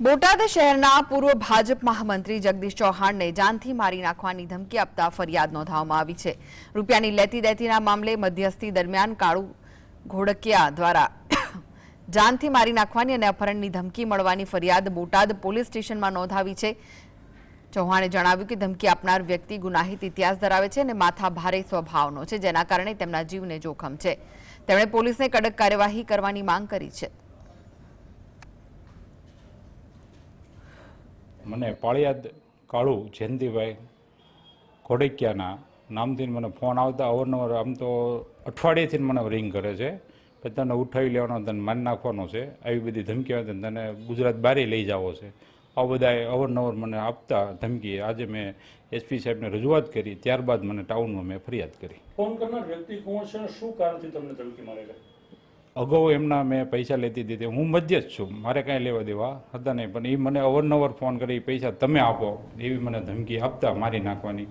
બોટાદ શહેરના પૂર્વ ભાજપ મહામંત્રી જગદીશ ચૌહાણને જાનથી મારી નાખવાની ધમકી આપતા ફરિયાદ નોંધાવવામાં આવી છે. રૂપિયાની લેતી દેતીના મામલે મધ્યસ્થી દરમિયાન કાળુ ઘોડકિયા દ્વારા જાનથી મારી નાખવાની અને અપહરણની ધમકી મળવાની ફરિયાદ બોટાદ પોલીસ સ્ટેશનમાં નોંધાવી છે. ચૌહાણે જણાવ્યું કે ધમકી આપનાર વ્યક્તિ ગુનાહિત ઇતિહાસ ધરાવે છે અને માથા ભારે સ્વભાવનો છે, જેના કારણે તેમના જીવને જોખમ છે. તેમણે પોલીસને કડક કાર્યવાહી કરવાની માંગ કરી છે. મને પાળિયાદ કાળુ જયંતિભાઈ ઘોડેકિયાના નામથી મને ફોન આવતા અવારનવાર આમ તો અઠવાડિયેથી મને રિંગ કરે છે. કે તને ઉઠાવી લેવાનો, તને માન નાખવાનો છે. આવી બધી ધમકી આવે તને ગુજરાત બારે લઈ જાવો છે. આ બધા અવારનવાર મને આપતા ધમકી. આજે મેં એસપી સાહેબને રજૂઆત કરી. ત્યારબાદ મને ટાઉનમાં મેં ફરિયાદ કરી. ફોન કરનાર વ્યક્તિ કોણ છે શું કારણથી તમને ધમકી મારે અગાઉ એમના મેં પૈસા લેતી દીધી હું મધ્ય જ છું. મારે કાંઈ લેવા દેવા હતા નહીં. પણ એ મને અવારનવાર ફોન કરી, પૈસા તમે આપો. એવી મને ધમકી આપતા મારી નાખવાની.